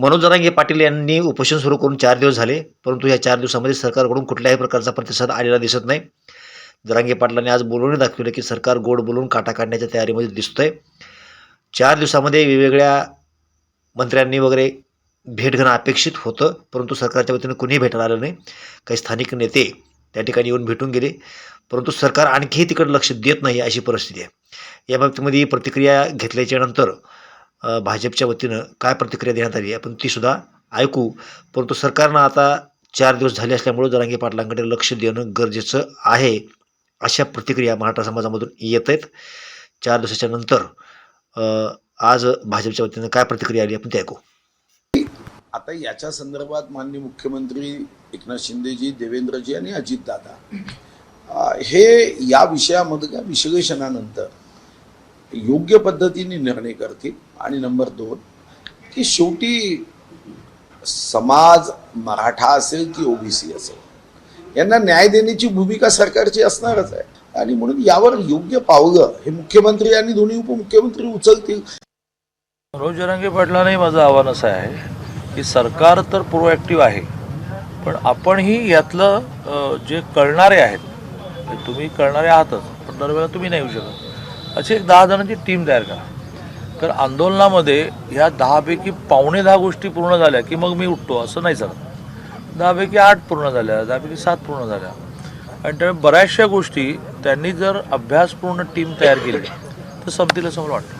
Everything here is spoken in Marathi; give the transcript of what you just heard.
मनोज जरांगे पाटील यांनी उपोषण सुरू करून चार दिवस झाले परंतु या चार दिवसामध्ये सरकारकडून कुठल्याही प्रकारचा प्रतिसाद आलेला दिसत नाही. जरांगे पाटलांनी आज बोलून दाखवलं की सरकार गोड बोलून काटा काढण्याच्या तयारीमध्ये दिसतंय. चार दिवसामध्ये वेगवेगळ्या मंत्र्यांनी वगैरे भेट घेणं अपेक्षित होतं परंतु सरकारच्या वतीनं कुणीही भेटायला आलं नाही. काही स्थानिक नेते त्या ठिकाणी येऊन भेटून गेले परंतु सरकार आणखीही तिकडे लक्ष देत नाही अशी परिस्थिती आहे. या बाबतीमध्ये प्रतिक्रिया घेतल्याच्या नंतर भाजपच्या वतीनं काय प्रतिक्रिया देण्यात आली आपण तीसुद्धा ऐकू. परंतु सरकारनं आता चार दिवस झाले असल्यामुळं जरांगे पाटलांकडे लक्ष देणं गरजेचं आहे अशा प्रतिक्रिया मराठा समाजामधून येत आहेत चार दिवसाच्या नंतर आज भाजपच्या वतीनं काय प्रतिक्रिया आली आपण ते ऐकू. आता याच्या संदर्भात माननीय मुख्यमंत्री एकनाथ शिंदेजी देवेंद्रजी आणि अजितदादा हे या विषयामध्ये विश्लेषणानंतर योग्य पद्धतीने निर्णय करतील. आणि नंबर दोन की शेवटी समाज मराठा असेल की ओबीसी असेल यांना न्याय देण्याची भूमिका सरकारची असणारच आहे. आणि म्हणून यावर योग्य पावलं हे मुख्यमंत्री आणि दोन्ही उपमुख्यमंत्री उचलतील. रोजरंगी पडला माझं आव्हान असं आहे की सरकार तर प्रोॲक्टिव्ह आहे पण आपणही यातलं जे कळणारे आहेत ते तुम्ही कळणारे आहातच पण दरवेळेला तुम्ही नाही येऊ शकत. अशी एक दहा जणांची टीम तयार करा. तर आंदोलनामध्ये ह्या दहापैकी पावणे दहा गोष्टी पूर्ण झाल्या की मग मी उठतो असं नाही झालं दहापैकी आठ पूर्ण झाल्या दहापैकी सात पूर्ण झाल्या. आणि त्यामुळे बऱ्याचशा गोष्टी त्यांनी जर अभ्यासपूर्ण टीम तयार केली तर संपतील असं मला वाटतं.